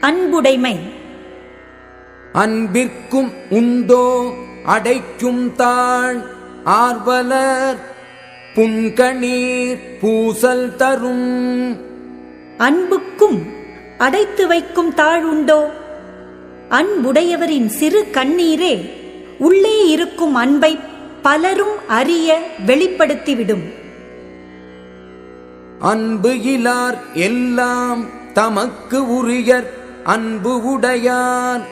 அன்புடைமை. அன்பிற்கும் உண்டோ அடைக்கும் தாழ் ஆர்வலர் புன்கணீர் பூசல் தரும். அன்புக்கும் அடைத்து வைக்கும் தாழுண்டோ அன்புடையவரின் சிறு கண்ணீரே உள்ளே இருக்கும் அன்பை பலரும் அறிய வெளிப்படுத்திவிடும். அன்பு இலார் எல்லாம் தமக்கு உரியர் அன்பு உடையார்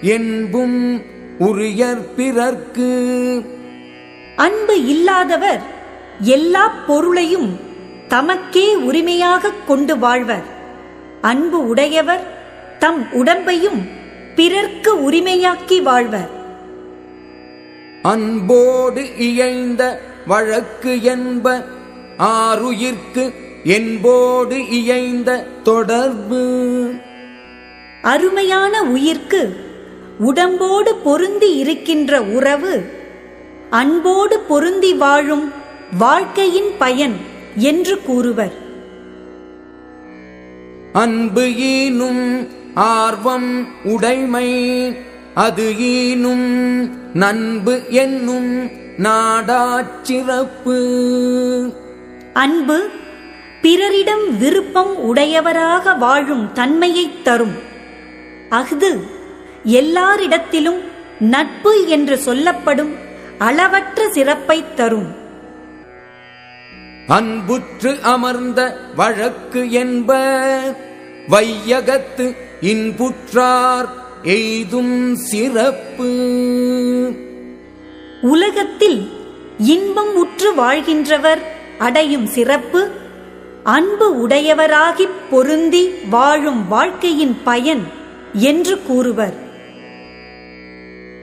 என்பும் உரியர் பிறர்க்கு. அன்பு இல்லாதவர் எல்லா பொருளையும் தமக்கே உரிமையாகக் கொண்டு வாழ்வர். அன்பு உடையவர் தம் உடம்பையும் பிறர்க்கு உரிமையாக்கி வாழ்வர். அன்போடு இயைந்த வழக்கு என்ப ஆருயிர்க்கு என்போடு இயைந்த தொடர்பு. அருமையான உயிர்க்கு உடம்போடு பொருந்தி இருக்கின்ற உறவு அன்போடு பொருந்தி வாழும் வாழ்க்கையின் பயன் என்று கூறுவர். அன்பு ஈனும் ஆர்வம் உடைமை அது ஈனும் நண்பு என்னும் நாடாச் சிறப்பு அன்பு பிறரிடம் விருப்பம் உடையவராக வாழும் தன்மையைத் தரும். அஃது எல்லாரிடத்திலும் நட்பு என்று சொல்லப்படும் அளவற்ற சிறப்பைத் தரும். அன்புற்று அமர்ந்த வழக்கு என்ப வையகத்து இன்புற்றார் எய்தும் சிறப்பு. உலகத்தில் இன்பம் உற்று வாழ்கின்றவர் அடையும் சிறப்பு அன்பு உடையவராகிப் பொருந்தி வாழும் வாழ்க்கையின் பயன். என்று கூறுவர்.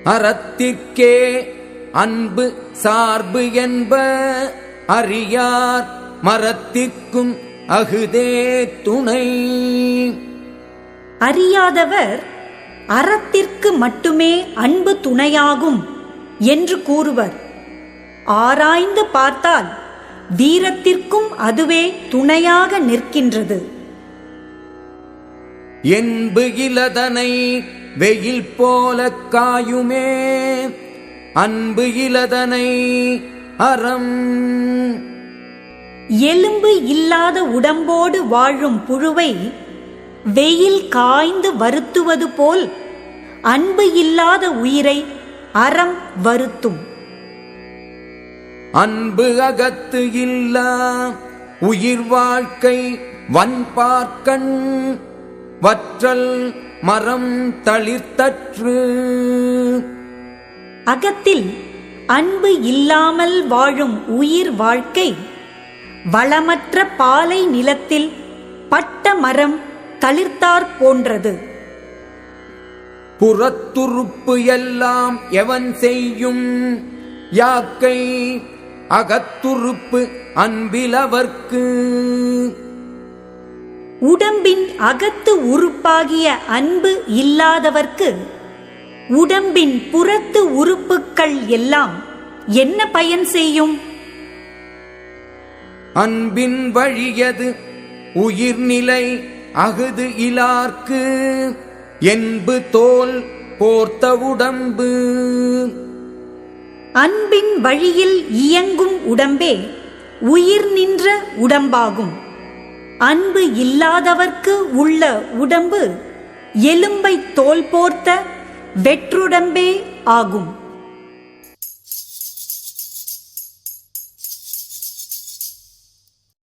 அறத்திற்கே அன்பு சார்பு என்ப அறியார் மரத்திற்கும் அகுதே துணை. அறியாதவர் அறத்திற்கு மட்டுமே அன்பு துணையாகும் என்று கூறுவர். ஆராய்ந்து பார்த்தால் வீரத்திற்கும் அதுவே துணையாக நிற்கின்றது. என்பு இலதனை வெயில் போல காயுமே. அன்பு இலதனை அறம். எலும்பு இல்லாத உடம்போடு வாழும் புழுவை வெயில் காய்ந்து வருத்துவது போல் அன்பு இல்லாத உயிரை அறம் வருத்தும். அன்பு அகத்து இல்லா உயிர் வாழ்க்கை வன்பார்க்கண். வற்றல் மரம் தளிர்த்தற்று. அகத்தில் அன்பு இல்லாமல் வாழும் உயிர் வாழ்க்கை வளமற்ற பாலை நிலத்தில் பட்ட மரம் தளிர்த்தாற் போன்றது. புறத்துறுப்பு எல்லாம் எவன் செய்யும்? யாக்கை அகத்துறுப்பு அன்பிலவர்க்கு. உடம்பின் அகத்து உறுப்பாகிய அன்பு இல்லாதவர்க்கு உடம்பின் புறத்து உறுப்புக்கள் எல்லாம் என்ன பயன் செய்யும்? அன்பின் வழியது உயிர்நிலை அகுது இலார்க்கு. என்பு தோல் போர்த்த உடம்பு. அன்பின் வழியில் இயங்கும் உடம்பே உயிர் நின்ற உடம்பாகும். அன்பு இல்லாதவர்க்கு உள்ள உடம்பு எலும்பை தோல் போர்த்த வெற்றுடம்பே ஆகும்.